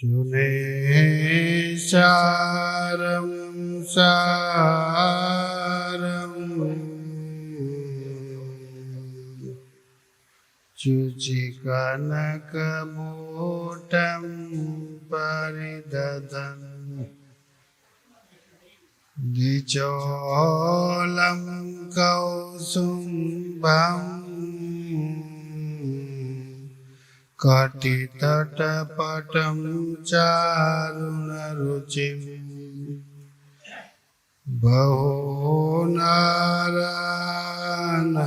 सुनेशारं सारम् शुचिकनकमूटं परिदधन् द्विचोलं कौसुम्भम् कटितटपटं चारुणरुचिम् बहुनारान्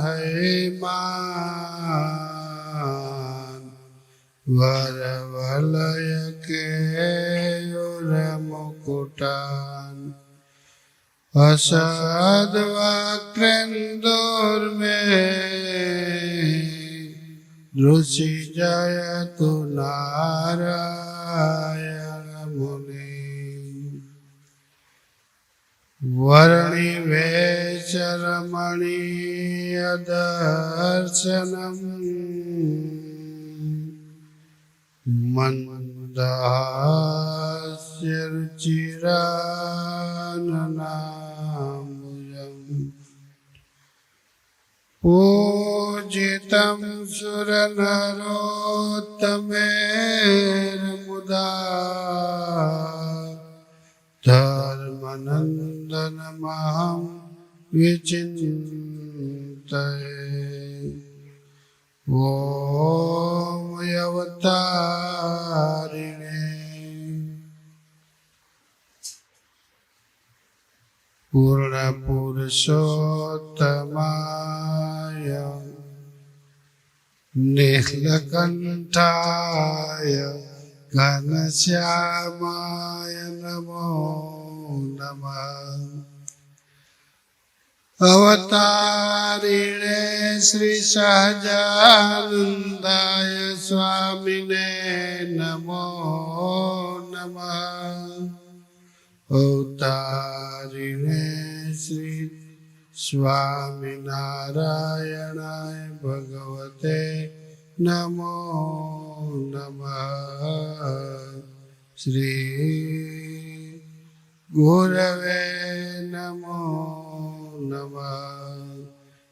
हैमान् वरवलयकेयुरमुकुटान् असद्वक्रेन्दुर्मे ઋષિ જયતુ નારાયણ મુનિ. વર્ણિ વેચરમણીય દર્શનમ મંદાસ્ય ચિરાનના पूजितं सुरनरोत्तमेर्मुदा धर्मनन्दनमहं विचिन्तये ॐ अवतारिणे पूर्णपुरुषोत्तमाय नीलकण्ठाय घनश्यामाय नमो नमः अवतारिणे श्रीसहजानन्दाय स्वामिने नमो नमः अवतारिणे श्री સ્વામિનારાયણાય ભગવતે नमो नमः श्री ગુરવે नमो नमः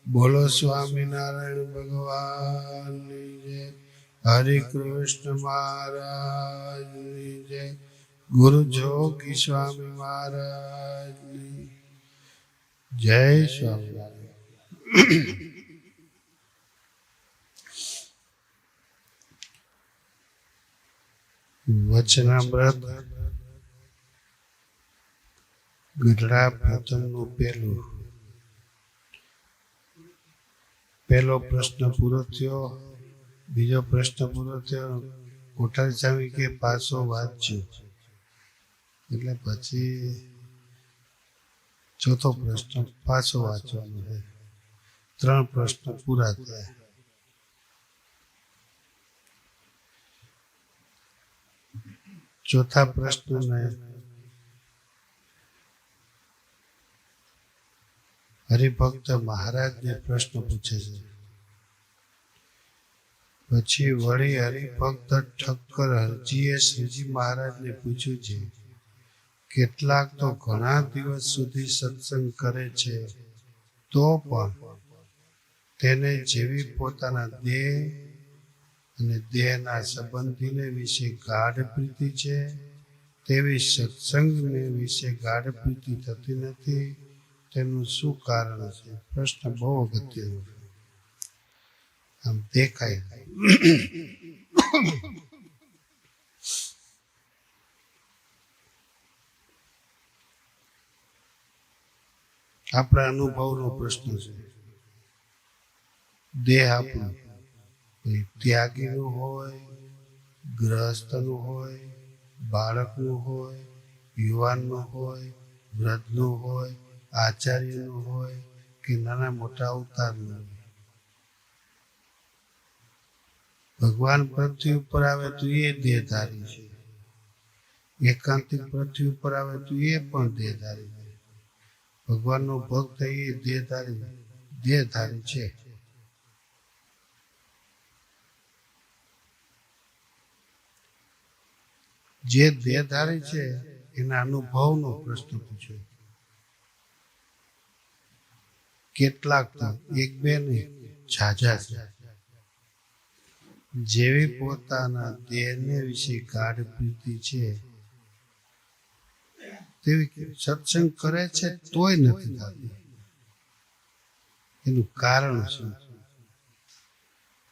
બોલો સ્વામિનારાયણ ભગવાનની જય. હરે કૃષ્ણ મહારાજની જય. ગુરુ જોગી સ્વામી મહારાજની જય સ્વામિનારાયણ. વચનામ્રત ગઢડા પ્રથમનું પહેલું. પહેલો પ્રશ્ન પૂરો થયો, બીજો પ્રશ્ન પૂરો થયો, કોઠારી સ્વામી કે પાછો વાંચ્યો? એટલે પછી ચોથો પ્રશ્ન પાછો વાંચવાનો છે. ત્રણ પ્રશ્ન પૂરા થયા. ચોથા પ્રશ્નને હરિભક્ત મહારાજને પ્રશ્ન પૂછે છે. પછી વળી હરિભક્ત ઠક્કર હરજીએ શ્રીજી મહારાજને પૂછ્યું છે કેટલાક તો ઘણા દિવસ સુધી સત્સંગ કરે છે, તો પણ તેને જેવી પોતાના દેહ અને દેહના સંબંધીને વિશે ગાઢ પ્રીતિ છે, તેવી સત્સંગને વિશે ગાઢ પ્રીતિ થતી નથી, તેનું શું કારણ છે? પ્રશ્ન બહુ અગત્યનો આમ દેખાય. આપણા અનુભવનો પ્રશ્ન છે. દેહ આપણો ત્યાગીનું હોય, ગ્રહસ્થનું હોય, બાળકનું હોય, યુવાનનું હોય, વૃદ્ધનું હોય, આચાર્યનું હોય કે નાના મોટા અવતારનું હોય. ભગવાન પૃથ્વી ઉપર આવે તો એ દેહધારી છે. એકાંતિક પૃથ્વી ઉપર આવે તો એ પણ દેહધારી છે. ભગવાનનો ભક્ત એ દેહધારી દેહધારી છે. જે દેહધારી છે, એના અનુભવનો પ્રશ્ન પૂછ્યો. કેટલાક તો એક બે ને ઝાઝા છે. જેવી પોતાના દેહને વિશે ગાઢ પ્રીતિ છે તેવી સત્સંગ કરે છે તોય નથી થતી. એનું કારણ શું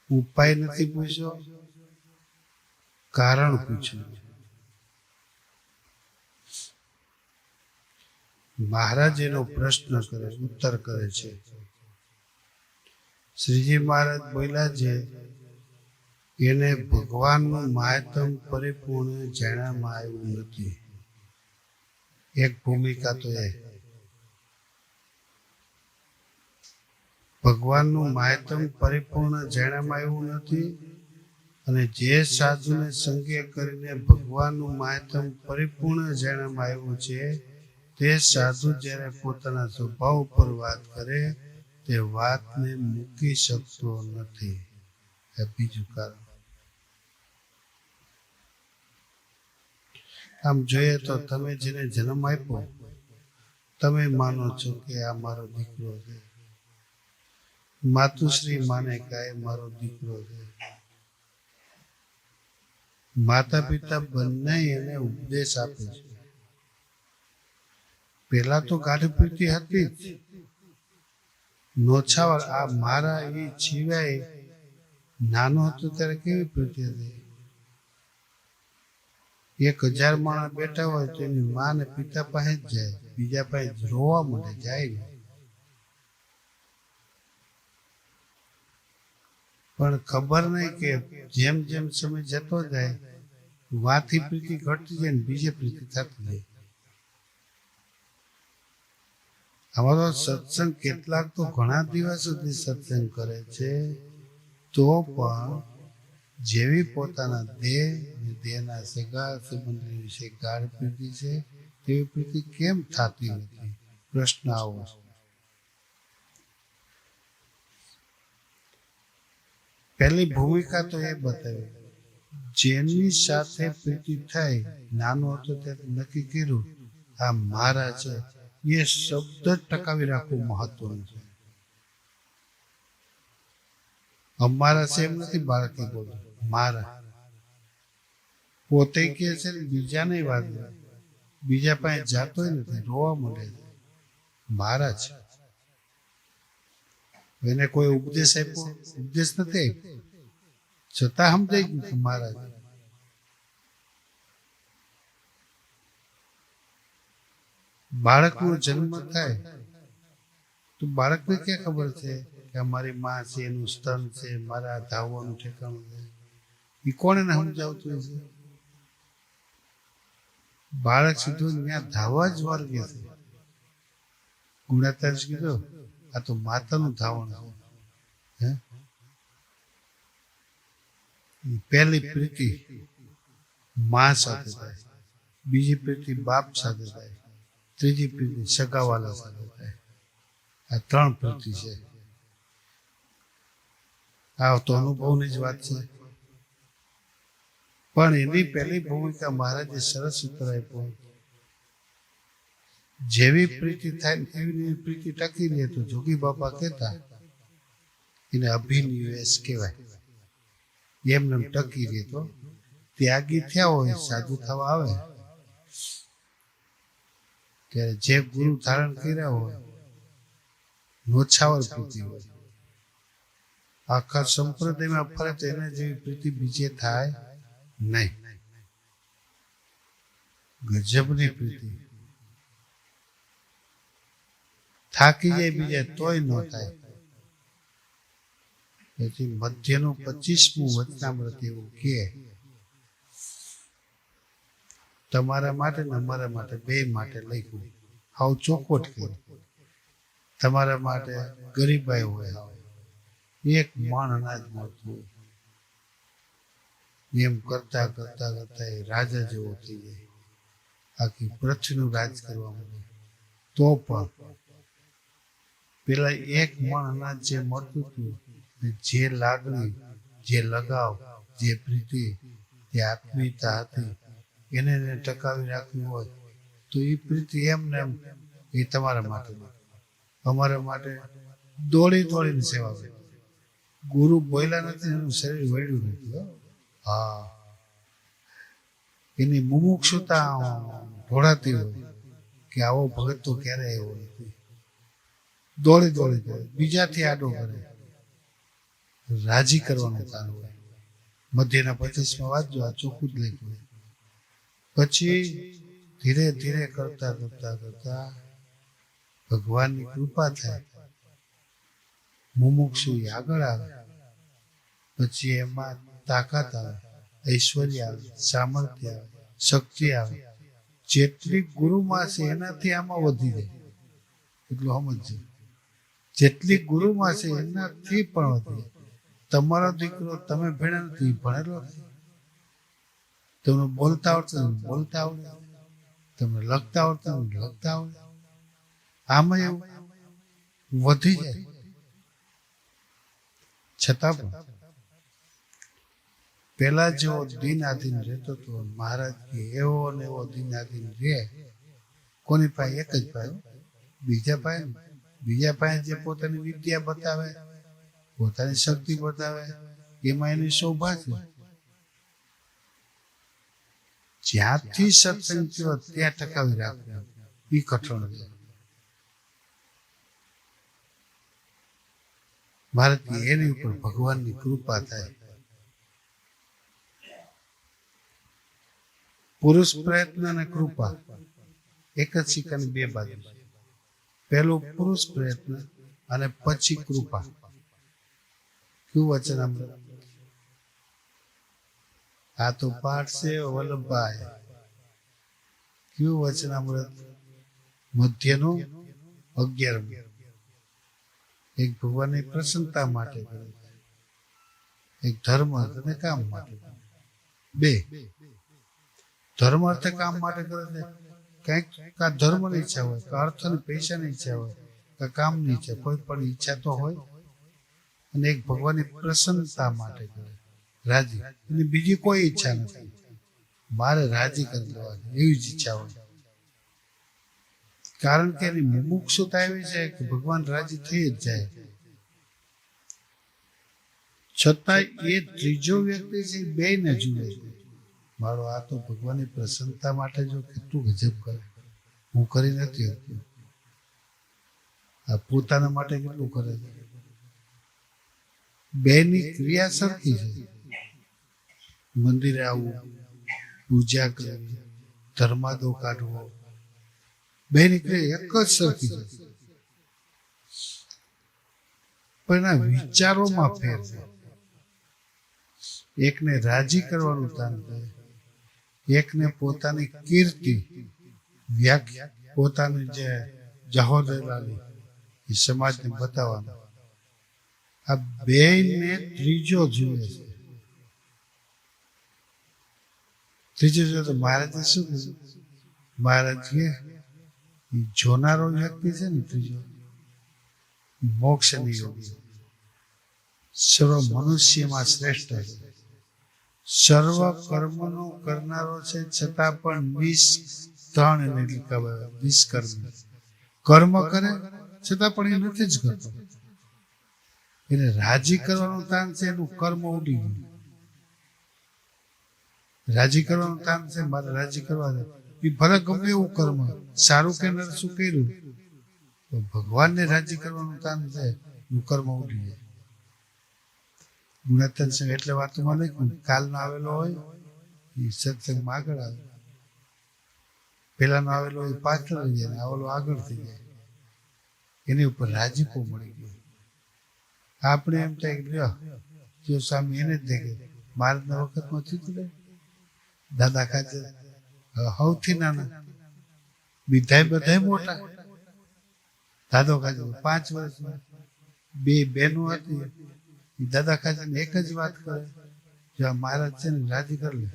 ઉપાય નથી પૂછ્યો કારણ પૂછ્યું. મહારાજ એનો પ્રશ્ન કરે, ઉત્તર કરે છે. શ્રીજી મહારાજ બોલ્યા છે, એને ભગવાનનું માયતમ પરિપૂર્ણ જાણવામાં આવ્યું નથી. એક ભૂમિકા તો એ. ભગવાનનું માયતમ પરિપૂર્ણ જેણામાં આવ્યું નથી અને જે સાધુને સંગે કરીને ભગવાનનું માયતમ પરિપૂર્ણ જેણામાં આવ્યું છે, તે સાધુ જ્યારે પોતાના સ્વભાવ ઉપર વાત કરે, તે વાતને મૂકી શકતો નથી. એ બીજું કારણ. આમ જોઈએ તો તમે જેને જન્મ આપ્યો, તમે માનો છો કે આ મારો દીકરો છે. માતુશ્રી માને કે મારો દીકરો છે. માતા પિતા બંને એને ઉપદેશ આપે છે. પેલા તો ગાઢ પ્રીતિ હતી જ. નોછાવર આ મારા એ સિવાય નાનો હતો ત્યારે કેવી પ્રીતિ હતી? એક હજાર માણસ બેઠા હોય તો એની મા ને પિતા પાસે જ જાય, બીજા પાસે રોવા મળે જાય ને. પણ ખબર નહીં કે જેમ જેમ સમય જતો જાય વાથી પ્રીતિ ઘટતી જાય ને બીજી પ્રીતિ થતી જાય. અમારો સત્સંગ કેટલાક તો ઘણા દિવસ સુધી સત્સંગ કરે છે, તો પણ જેવી પોતાના દેહ દેહના સગા સંબંધી વિશે ગાઢ પ્રીતિ છે, તેવી પ્રીતિ કેમ થતી નથી? પ્રશ્ન આવો. પહેલી ભૂમિકા તો એ બતાવી. જેની સાથે પ્રીતિ થઈ, નાનો હતો ત્યારે નક્કી કર્યું, આ મારા છે. એ શબ્દ ટકાવી રાખવું મહત્વનું છે. અમારા એમ નથી બાળકી બોલતું. મારા. પોતે કે છે બીજાને વાત બીજા પાસે જાતો નથી, રોવા મળે મારા છે. એને કોઈ ઉપદેશ આપ્યો? ઉપદેશ નથી આપ્યો. છતાં સમજાઈ ગયું કે મારા બાળકનો જન્મ થાય તો બાળકને ક્યાં ખબર છે કે મારી માં છે, એનું સ્તન છે, મારા ધાવવાનું ઠેકાણું છે? એ કોણ એને સમજાવતું હશે? બાળક સીધું ત્યાં ધાવવા જ વર્ગે છે. ગુણાતાર કીધો, આ તો માતાનું ધાવણ છે. હે? પહેલી પ્રીતિ મા સાથે થાય, બીજી પ્રીતિ બાપ સાથે થાય, ત્રીજી પ્રીતિ સગાવાલા સાથે થાય. આ ત્રણ પ્રીતિ છે. આ તો અનુભવની જ વાત છે. પણ એની પહેલી ભૂમિકા મહારાજે સરસ ઉત્તર આપ્યો. જેવી પ્રીતિ થાય એવી પ્રીતિ ટકી રહે તો જોગી બાપા કહેતા, એને અભિનિવેશ કહેવાય. એમને ટકી રહે તો ત્યાગી થયા હોય, સાધુ થવા આવે. ત્યારે જે ગુરુ ધારણ કર્યા હોય નોછાવર પ્રીતિ હોય. આખા સંપ્રદાયમાં ફરે તો એને જેવી પ્રીતિ બીજે થાય. નહીં. ગજબની પ્રીતિ. થાકી જાય બીજા તોય ન થાય. પછી મધ્યનું પચીસમું વચનામૃત એવું કે, તમારા માટે ને અમારા માટે, બે માટે લખ્યું. હાવ ચોખવટ કરી. તમારા માટે ગરીબાઈ હોય. હાવ. એક મણ અનાજ મળતું હોય. એમ કરતા કરતા કરતા એ રાજા જેવો થઈ જાય. આખી પૃથ્વીનું રાજ કરવા માંડે. તો પણ પેલા એક મણ અનાજ જે મળતું હતું જે લાગણી, જે લગાવ, જે પ્રીતિ, જે આત્મીયતા હતી, એને ટકાવી રાખવી હોય, તો એ પ્રીતિ એમ ને એમ એ તમારા માટે અમારા માટે દોડી દોડીને સેવા કરી. ગુરુ બોયલા નથી, એનું શરીર વળ્યું નથી એની મુમુક્ષુતા ઢોળાતી હોય કે આવો ભગત તો ક્યારે આવ્યો નથી. દોડી દોડી દોડે, બીજાથી આડો કરે. રાજી કરવાનું ચાલુ હોય. મધ્યના પચીસમાં વાંચજો, આ ચોખ્ખું જ લખ્યું. પછી ધીરે ધીરે કરતા કરતા કરતા ભગવાનની કૃપા થાય. મુમુક્ષુ આગળ આવે. પછી એમાં તાકાત આવે, ઐશ્વર્ય આવે, સામર્થ્ય આવે, શક્તિ આવે. જેટલી ગુરુમાં છે એનાથી આમાં વધી જાય. એટલું સમજજો. જેટલી ગુરુમાં છે એનાથી પણ વધી તમારો દીકરો તમે ભણ્યા નથી ભણેલો તમને બોલતા આવડતું બોલતા આવડે. તમને લખતા આવડતું લખતા આવડે. આમાં એવું વધી જાય. છતાં પણ પેલા જેવો દિન આધીન રહેતો હતો મહારાજ કે એવો ને એવો દિન આધીન રહે. કોની પાસે એક જ પાસે બીજા પાસે બીજા પાસે જે પોતાની વિદ્યા બતાવે, પોતાની શક્તિ બતાવે, એમાં એની શોભા છે. જ્યાંથી સત્સંગ થયો, ત્યાં ટકાવી રાખવું એ કઠણ છે. ભારતની એની ઉપર ભગવાનની કૃપા થાય. પુરુષ પ્રયત્ન અને કૃપા, એક જ સિક્કાની બે બાજુ. પહેલું પુરુષ પ્રયત્ન અને પછી કૃપા. કયું વચન આ તો પાઠ છે, વલ્લભભાઈ. કયું વચન અમૃત મધ્યનું અગિયાર એક ભગવાનની પ્રસન્નતા માટે એક ધર્મ અને કામ માટે બે. ધર્મ અર્થે કામ માટે કરે છે. કંઈક ધર્મની ઈચ્છા હોય, કા અર્થની પૈસાની ઈચ્છા હોય, કા કામની ઈચ્છા, કોઈ પણ ઈચ્છા તો હોય. અને એક ભગવાનની પ્રસન્નતા માટે કરે. રાજી. અને બીજી કોઈ ઈચ્છા નથી. મારે રાજી કરી દેવાની એવી જ ઈચ્છા હોય. કારણ કે એની મુમુક્ષુતા એવી છે કે ભગવાન રાજી થઈ જ જાય. છતાં એ ત્રીજો વ્યક્તિ છે બે ને જુએ છે. મારો આ તો ભગવાનની પ્રસન્નતા માટે જો કેટલું ગજબ કરે. હું કરી નથી શકતો. આ પોતાના માટે કેટલું કરે છે? બેની ક્રિયા સરખી છે. મંદિરે આવવું પૂજા કરવી, ધર્માદો કાઢવો. બેની ક્રિયા એક જ સરખી છે. પણ એના વિચારોમાં ફેર છે. એકને રાજી કરવાનું તાન કરે. એકને પોતાની કીર્તિ, વ્યાખ્યા જે જહોદલાલી સમાજને બતાવવાનું. આ બેયને ત્રીજો જુએ છે. ત્રીજો જો તો મહારાજે શું કીધું? મહારાજ કે જોનારો વ્યક્તિ છે ને ત્રીજો મોક્ષ મોક્ષની યોગી. સર્વ મનુષ્યમાં શ્રેષ્ઠ છે. સર્વ કર્મનો કરનારો છે, છતાં પણ નિષ ત્રણ એને લીધા નિષ્કર્મ કર્મ. કરે, છતાં પણ એ નથી જ કરતો. એને રાજી કરવાનું તાન છે, એનું કર્મ ઉડી ગયું. રાજી કરવાનું તાન છે, મારે રાજી કરવા દે. એ ભલે ગમે એવું કર્મ, સારું કે નરસું કર્યું ભગવાનને રાજી કરવાનું તાન છે, એનું કર્મ ઉડી જાય. ગુણતન સંઘ એટલે વાતોમાં લખ્યું કાલનો આવેલો હોય, એ સત્સંગમાં આગળ આવે. પેલાનો આવેલો હોય પાછળ રહી જાય આવેલો આગળ થઈ જાય. એની ઉપર રાજીપો મળી ગયો. આપણે એમ થાય લ્યો, જો સ્વામી એને જ દેખે. મારના વખતમાં થયું દાદા ખાતે સૌથી નાના, બીધાય બધાય મોટા. દાદો ખાતે, પાંચ વર્ષમાં બે બહેનો હતી દાદા ખાચર એક જ વાત કરે જો આ મહારાજ છે ને રાજી કરી લે.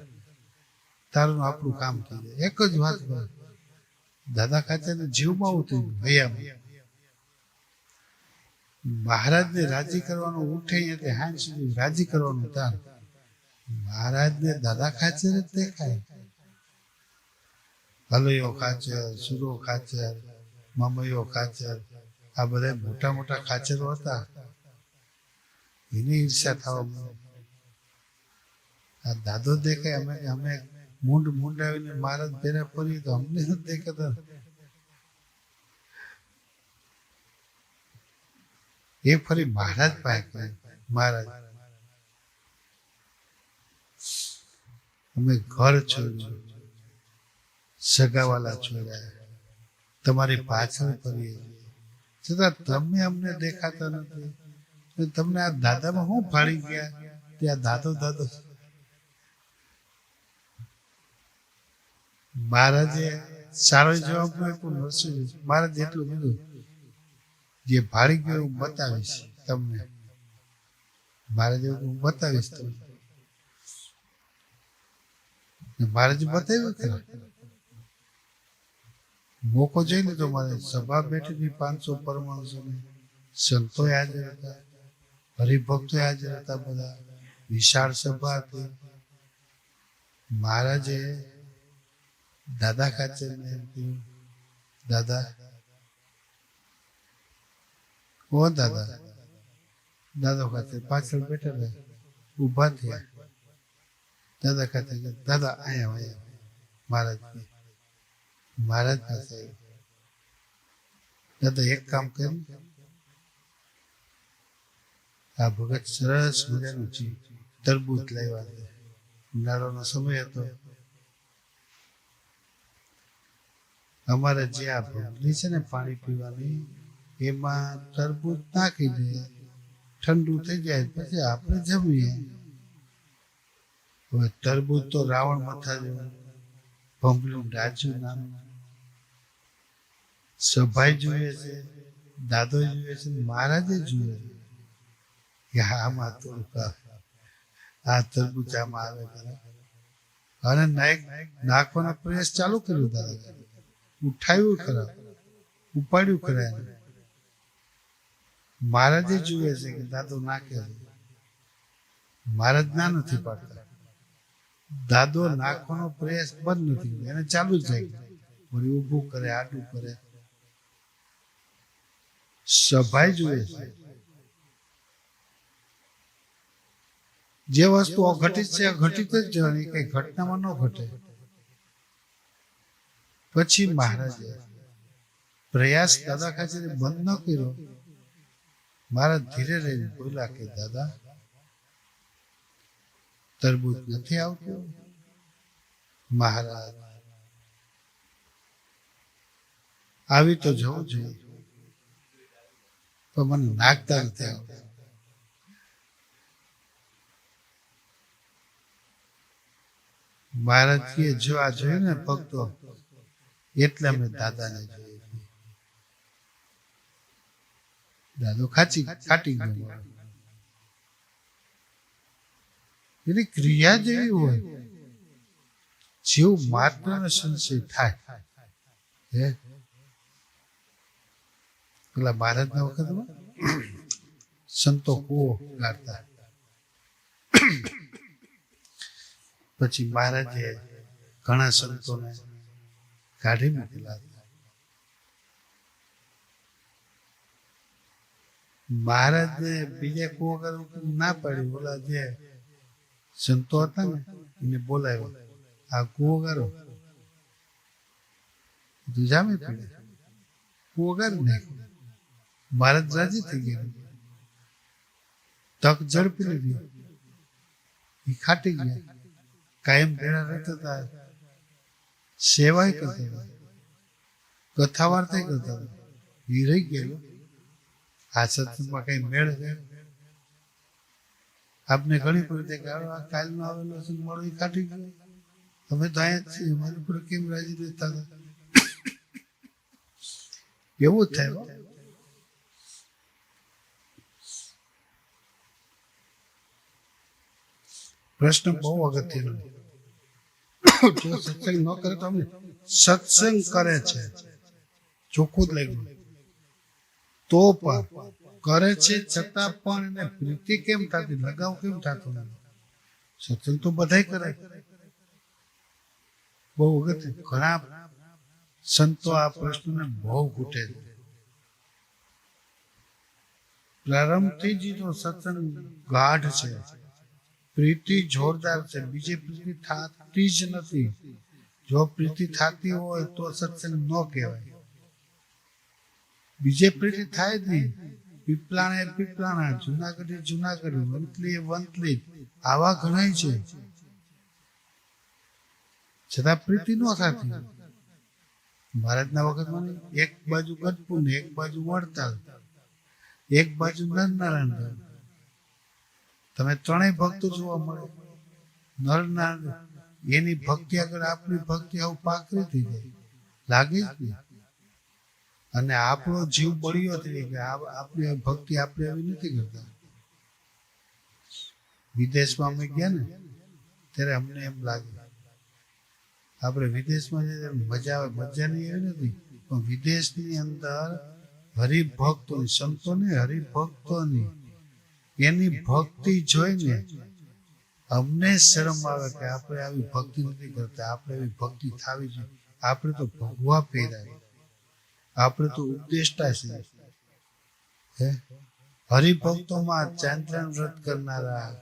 તારું આપણું કામ કરી દે એક જ વાત કરે. દાદા ખાચર જીવમાં ઉતરી ભૈયામાં. મહારાજને રાજી કરવાનું ઉઠે એટલે હાંજ સુધી રાજી કરવાનું તાર. મહારાજને દાદા ખાચર જ દેખાય. હલૈયો ખાચર સુરો ખાચર મમયો ખાચર આ બધા મોટા મોટા ખાચરો હતા. એની ઈર્ષા થવા માંડી. આ દાદો દેખાય, અમે અમે મૂંડ મૂંડાવીને મહારાજ ભેરા પડી તો અમને નથી દેખાતા? એ ફરી મહારાજ પાસે મહારાજ અમે ઘર છોડ્યું, સગાવાલા છોડ્યા, તમારી પાછળ ફરીએ. છતાં તમે અમને દેખાતા નથી. તમને આ દાદામાં શું ફાળી ગયા? ત્યાં દાદો દાદો મહારાજે સારો જવાબ આપ્યો મહારાજ એટલું કીધું, જે ભાળી ગયો હું બતાવીશ તમને. મહારાજ હું બતાવીશ તમને. મહારાજ બતાવ્યું ખરા મોકો જોઈ લીધો મારે સભા બેઠી પાંચસો પરમાણુ સંતો હાજર હતા. હરિભક્તો હાજર હતા બધા. વિશાળ સભા હતી. મહારાજે દાદા ખાચરને દાદા ઓ દાદા? દાદા ખાતે પાછળ બેઠેલા ઊભા થયા. દાદા ખાતે દાદા, અહીંયા અહીંયા મહારાજ મહારાજ પાસે દાદા એક કામ કર્યું આ ભગત સરસ મજાનું છે તરબૂચ લાવ્યા છે. ઉનાળાનો સમય હતો. અમારે જે આ ભોગલી છે ને પાણી પીવાની, એમાં તરબૂચ નાખી દે ઠંડુ થઈ જાય પછી આપણે જમીએ. હવે તરબૂચ તો રાવણ મથા જેવું ભમલું ડાચું નામ. સભાઈ જોઈએ છે દાદો જોઈએ છે મહારાજે જોઈએ છે. કે આમાં આ તરબૂચ આમાં આવે અને નાયક નાખવાનો પ્રયાસ ચાલુ કર્યો દાદા ઉઠાવ્યું ખરા. ઉપાડ્યું ખરા એને. મહારાજે જુએ છે કે દાદો નાખે છે. મહારાજ ના નથી પાડતા. દાદો નાખવાનો પ્રયાસ બંધ નથી એને ચાલુ જ થાય વળી ઊભું કરે, આડું કરે. સભાઈ જુએ છે. જે વસ્તુ અઘટિત છે, અઘટિત જ જવાની કઈ ઘટનામાં ન ઘટે. પછી મહારાજે પ્રયાસ દાદા ખાચરે બંધ ન કર્યો. મારા ધીરે રહીને બોલ્યા કે, દાદા, તરબૂચ નથી આવતું? મહારાજ, આવી તો જવું જોઈએ પણ મને નાખતા નથી આવતું. મહારાજ જોવા જોઈએ ને ભક્તો, એટલે અમે દાદાને જોઈએ. દાદો ખાચી ખાટી ગયો એની ક્રિયા જેવી હોય. જેવું માત્રનો સંશય થાય. હે? પેલા ભારતના વખતમાં સંતો કૂવો ગાળતા પછી મહારાજે ઘણા સંતોને કાઢી મૂકેલા મહારાજને બીજા કૂવો કરવું ના પાડ્યું? બોલા જે સંતો હતા ને, એને બોલાવ્યો. આ કૂવો કરો જામી પડે? કૂવો કરી નાખ્યો મહારાજ રાજી થઈ ગયા. તક ઝડપી લીધી. એ ખાટી ગયા. કાયમ ભેળા રહેતા હતા. સેવાય કરતા કથા વાર્તા કરતા એ રહી ગયેલો. આ સત્સંગમાં કઈ મેળ છે? આપને ઘણી રીતે ગાળો આ કાલનો આવેલો છે મળો એ કાઢી ગયો. અમે તો અહીંયા જ છીએ. અમારી ઉપર કેમ રાજી રહેતા હતા? એવું જ થાય પ્રશ્ન બહુ અગત્યનો જો સત્સંગ ન કરે તો અમને સત્સંગ કરે છે. ચોખ્ખું જ લાગ્યું. તો પણ કરે છે છતાં પણ એને પ્રીતિ કેમ થતી? લગાવ કેમ થતો નથી? સત્સંગ તો બધાય કરે. બહુ અગત્ય ઘણા સંતો આ પ્રશ્નને બહુ ઘૂટે છે. પ્રારંભથી જ સત્સંગ ગાઢ છે. પ્રીતિ જોરદાર છે. બીજી પ્રીતિ થતી જ નથી. જો પ્રીતિ થતી હોય તો સત્સંગ ન કહેવાય. બીજે પ્રીતિ થાય જ નહીં. પીપલાણે પીપલાણા જુનાગઢી જુનાગઢ વંતલી વંતલી આવા ઘણા છે. છતાં પ્રીતિ ન થતી. ભારતના વખતમાં એક બાજુ ગઢપુર એક બાજુ વડતાલ, એક બાજુ નરનારાયણ તમે ત્રણેય ભક્તો જોવા મળે. નરનારાયણ એની ભક્તિ આગળ આપણી ભક્તિ આવું પાકરી થઈ જાય. લાગે જ નહીં. અને આપણો જીવ બળ્યો થઈ કે આપણી ભક્તિ આપણે આવી નથી કરતા. વિદેશમાં અમે ગયા ને, ત્યારે અમને એમ લાગે, આપણે વિદેશમાં જઈએ મજા આવે, મજા નહીં એવી નથી પણ વિદેશની અંદર હરિભક્તોની, સંતોને, હરિભક્તોની એની ભક્તિ જોઈને અમને શરમ આવે કે આપણે આવી ભક્તિ નથી કરતા, આપણે એવી ભક્તિ થવી જોઈએ. આપણે તો ભગવા પહેરાય આપણે તો ઉપદેષ્ટા હે? હરિભક્તોમાં ચાંદ્રણ વ્રત કરનારા,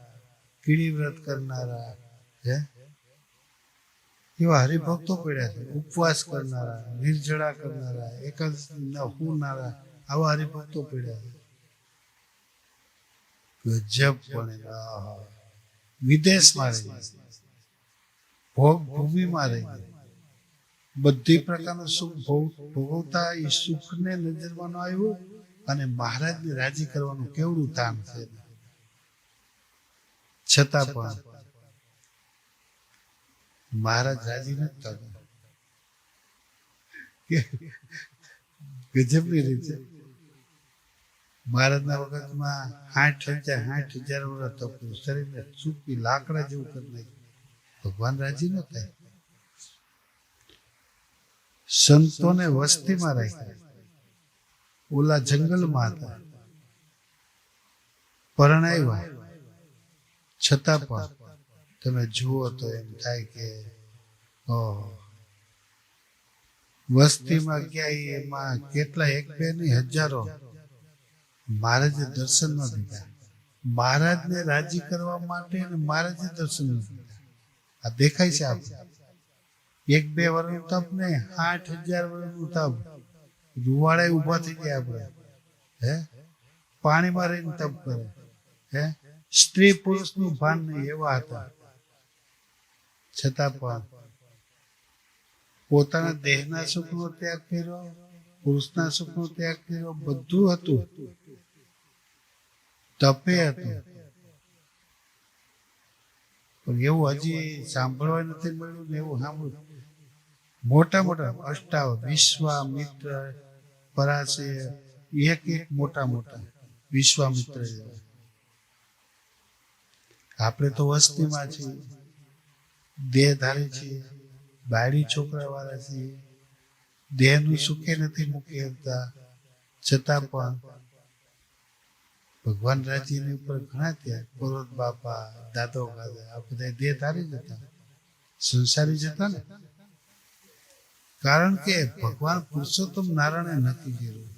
કીડી વ્રત કરનારા, હે? એવા હરિભક્તો પડ્યા છે. ઉપવાસ કરનારા, નિર્જળા કરનારા એકાદ ન હોનારા, આવા હરિભક્તો પડ્યા છે. ગજબ પણ વિદેશમાં રહી ભોગ ભૂમિમાં રહી બધી પ્રકારનું સુખ ભોગ- ભોગવતા એ સુખને નજરમાં ન અને મહારાજને રાજી કરવાનું કેવડું તાન છે. છતાં પણ મહારાજ રાજી નથી થતા ગજબની રીત. મહારાજના વખતમાં આઠ હજાર આઠ હજાર વર્ષ તપવું શરીરને ચૂપી લાકડા જેવું કરી નાખ્યું. ભગવાન રાજી ન થાય. સંતોને વસ્તીમાં રાખ્યા. ઓલા જંગલમાં હતા. પરણાવ્યા. છતાં પણ તમે જુઓ તો એમ થાય કે વસ્તીમાં ક્યાંય એમાં કેટલા એક બે નહીં, હજારો મહારાજે દર્શનમાં દીધા મહારાજને રાજી કરવા માટે અને મહારાજે દર્શન આ દેખાય છે આપણે એક બે વર્ષનું તપ ને આઠ હજાર વર્ષનું તપ. રૂવાડે ઊભા થઈ ગયા આપણે. હે? પાણીમાં રહીને તપ કરે. હે? સ્ત્રી પુરુષનું ભાન નહીં, એવા હતા. છતાં પણ પોતાના દેહના સુખનો ત્યાગ કર્યો. પુરુષના સુખનો ત્યાગ કર્યો, બધું હતું. તપે હતું. પણ એવું હજી સાંભળવા નથી મળ્યું ને એવું સાંભળ્યું. મોટા મોટા અષ્ટાવ, વિશ્વામિત્ર પરાશે એક એક મોટા મોટા વિશ્વામિત્ર આપણે તો વસ્તીમાં છીએ, દેહધારી છીએ, બાયડી છોકરા વાળા છીએ. દેહનું સુખે નથી મૂકી શકતા. છતાં પણ ભગવાન રાજીની ઉપર ઘણા ત્યાં પર્વત બાપા, દાદો આ બધા દેહધારી જ જતા. સંસારી જતા ને. કારણ કે ભગવાન પુરુષોત્તમ નારાયણે નથી કર્યું.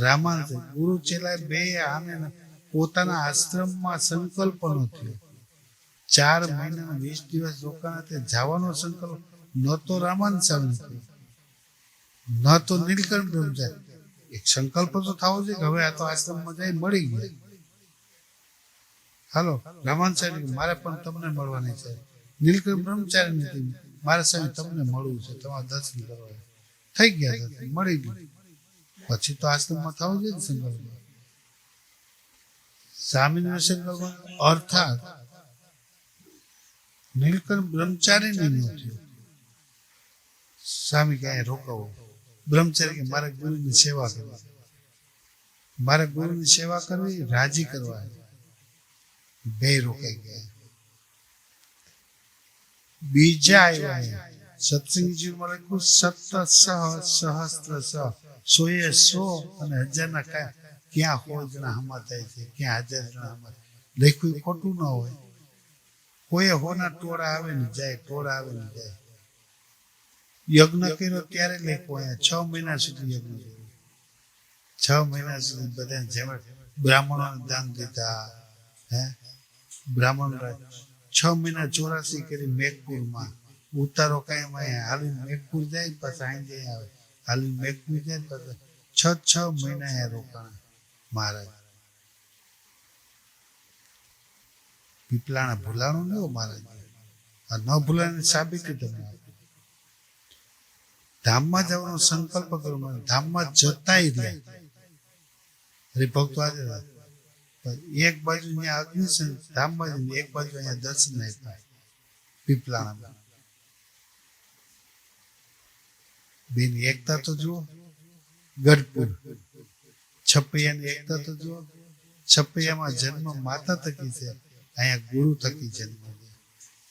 રામાન ગુરુ ચેલા બે આને પોતાના આશ્રમમાં સંકલ્પ નો થયો. ચાર મહિના વીસ દિવસ રોકાણ જવાનો સંકલ્પ ન તો રામાન સામે થયો ન તો નીલકંઠ બ્રહ્મચારી એક સંકલ્પ તો થવો જોઈએ કે હવે આ તો આશ્રમમાં જઈ મળી ગયા. હાલો રામાન સાહેબ મારે પણ તમને મળવાની છે. નીલકંઠ બ્રહ્મચારી નથી મારે સાહેબ તમને મળવું છે. તમારે દર્શન કરવા. થઈ ગયા મળી ગયું. પછી તો આશ્રમમાં થવું જોઈએ ને સંકલ્પ સ્વામિનારાયણ સંકલ્પ અર્થાત નીલકંઠ બ્રહ્મચારી નહીં થયું સ્વામી ક્યાંય રોકાવો. બ્રહ્મચારી કે મારે ગુરુની સેવા કરવી. મારે ગુરુની સેવા કરવી, રાજી કરવા બે રોકાઈ ગયા. બીજા આવ્યા સત્સંગજી માં લખ્યું સત સહ સહસ્ત્ર સહ સો એ સો અને હજારના કયા ક્યાં સો જણા હમા થાય છે, ક્યાં હજાર જણા હમા લખ્યું ખોટું ન હોય. કોઈ હોના ટોળા આવે ને જાય, ટોળા આવે ને જાય. યજ્ઞ કર્યો ત્યારે લેખો અહીંયા છ મહિના સુધી યજ્ઞ કર્યો. છ મહિના સુધી બધા જેમ બ્રાહ્મણોને દાન દીધા હે? બ્રાહ્મણ છ મહિના ચોરાસી કરી મેઘપુરમાં. ઉતારો કાયમ અહીંયા. હાલી મેઘપુર જાય પાછા અહીં આવે. હાલી મેઘપુર જાય પાછા. છ છ મહિના અહીંયા રોકાણ. મહારાજ. પીપલાણા ભૂલાણું નહીં મહારાજ. આ ન ભૂલાની સાબિતી તમને. ધામમાં જવાનો સંકલ્પ કરો મને ધામમાં જતાય હરિભક્તો આજે એક બાજુ અહીંયા અગ્નિ ધામમાં એક બાજુ અહીંયા દર્શન આપ્યા પીપલાણા બેન એકતા તો જુઓ. ગઢપુર. છપૈયાની એકતા તો જુઓ. છપૈયામાં જન્મ માતા થકી છે, અહીંયા ગુરુ થકી જન્મ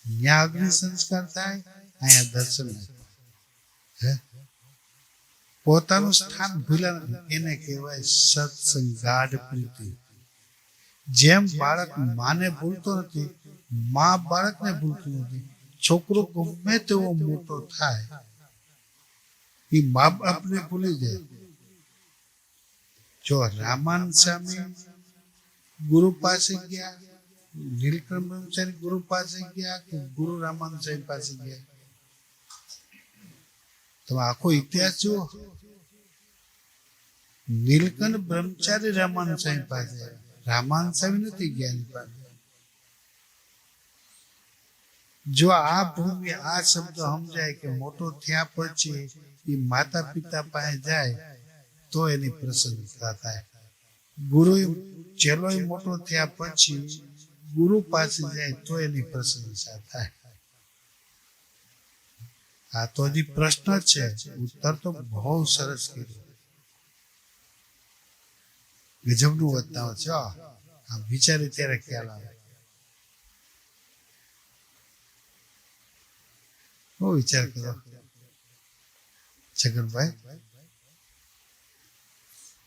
ત્યાં અગ્નિ સંસ્કાર થાય, અહીંયા દર્શન થાય. હે પોતાનું સ્થાન ભૂલ્યા નથી એને કહેવાય સત્સંગ ગાઢ પ્રીતિ જેમ બાળક માને ભૂલતો નથી મા બાળકને ભૂલતું નથી છોકરો ગમે તેવો મોટો થાય એ મા બાપને ભૂલી જાય જો રામાન સ્વામી ગુરુ પાસે ગયા નીલકંઠ બ્રહ્મચારી ગુરુ પાસે ગયા કે ગુરુ રામાન સ્વામી પાસે ગયા તમે આખો ઇતિહાસ જુઓ. નીલકંઠ બ્રહ્મચારી રામાન સ્વામી પાસે. રામાન સ્વામી નથી જ્ઞાની પાસે. જો આ ભૂમિ, આ શબ્દ સમજાય કે મોટો થયા પછી એ માતા પિતા પાસે જાય, તો એની પ્રસન્નતા થાય. ગુરુ ચેલો મોટો થયા પછી ગુરુ પાસે જાય, તો એની પ્રશંસા થાય. આ તો હજી પ્રશ્ન છે. ઉત્તર તો બહુ સરસ કર્યો ગજબનું વધતા છે આ વિચારે ત્યારે ખ્યાલ આવે. બહુ વિચાર કરો છગનભાઈ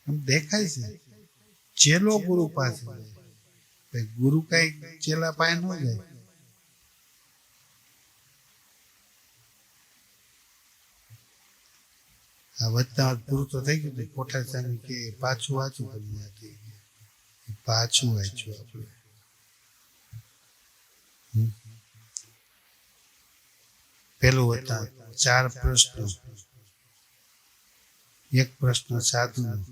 આમ દેખાય છે. ચેલો ગુરુ પાસે. ગુરુ કઈ ચેલા પાસે ન જાય. વધતા પૂરું તો થઈ ગયું કોઠા સામે કે પાછું વાંચું કરી જતી પાછું વાંચ્યું આપણે. પેલું હતા. ચાર પ્રશ્નો. એક પ્રશ્ન સાધુનો.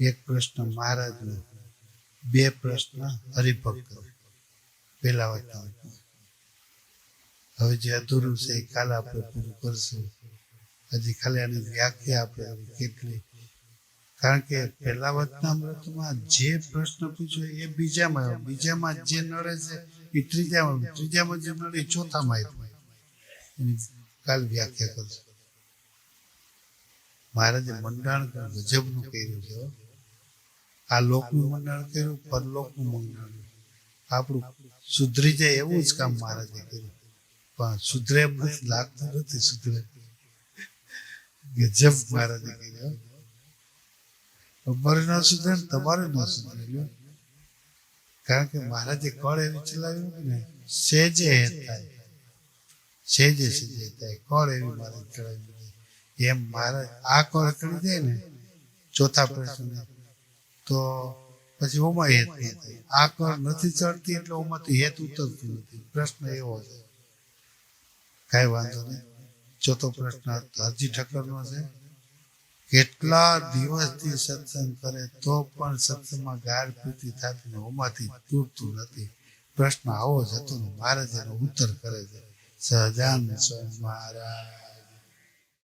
એક પ્રશ્ન મહારાજનો. બે પ્રશ્ન હરિભક્ત. પેલા હતા હવે જે અધૂરું છે એ કાલે આપણે પૂરું કરશું. હજી ખાલી આની વ્યાખ્યા આપે કેટલી. કારણ કે પહેલા વતનામૃતમાં જે પ્રશ્ન પૂછ્યો એ બીજામાં આવ્યો. બીજામાં જે નડે છે એ ત્રીજામાં. ત્રીજામાં જે નડે એ ચોથામાં આવ્યો. એની કાલ વ્યાખ્યા કરશે. મહારાજે મંડાણ ગજબનું કર્યું છે. આ લોકનું મંડાણ કર્યું, પરલોકનું મંડાણ આપણું સુધરી જાય એવું જ કામ મહારાજે કર્યું. પણ સુધરે એમ નથી લાગતું નથી સુધરે. ગજબ મહારાજે કર્યું અમારે ન સુધરે તમારે ન સુધરે કારણ કે મહારાજે કળ એવી ચલાવ્યું ને, સેજે હેત સેજે સેજે થાય કળ એવી મહારાજ ચલાવી એમ મહારાજ આ કળ કરી દે ને, ચોથા પ્રશ્ન. તો પછી ઓમાં હેત નહીં થાય આ કળ નથી ચડતી એટલે ઓમાંથી હેત ઉતરતું નથી. પ્રશ્ન એવો છે. કાંઈ વાંધો નહીં. ચોથો પ્રશ્ન હરજી ઠક્કરનો છે, કેટલા દિવસથી સત્સંગ કરે તો પણ સત્સંગમાં ગાર પીતી થતી ઓમાંથી તૂટતું નથી? પ્રશ્ન આવો જ હતો ને મહારાજ એનો ઉત્તર કરે છે, સહજાન સ્વામી મહારાજ.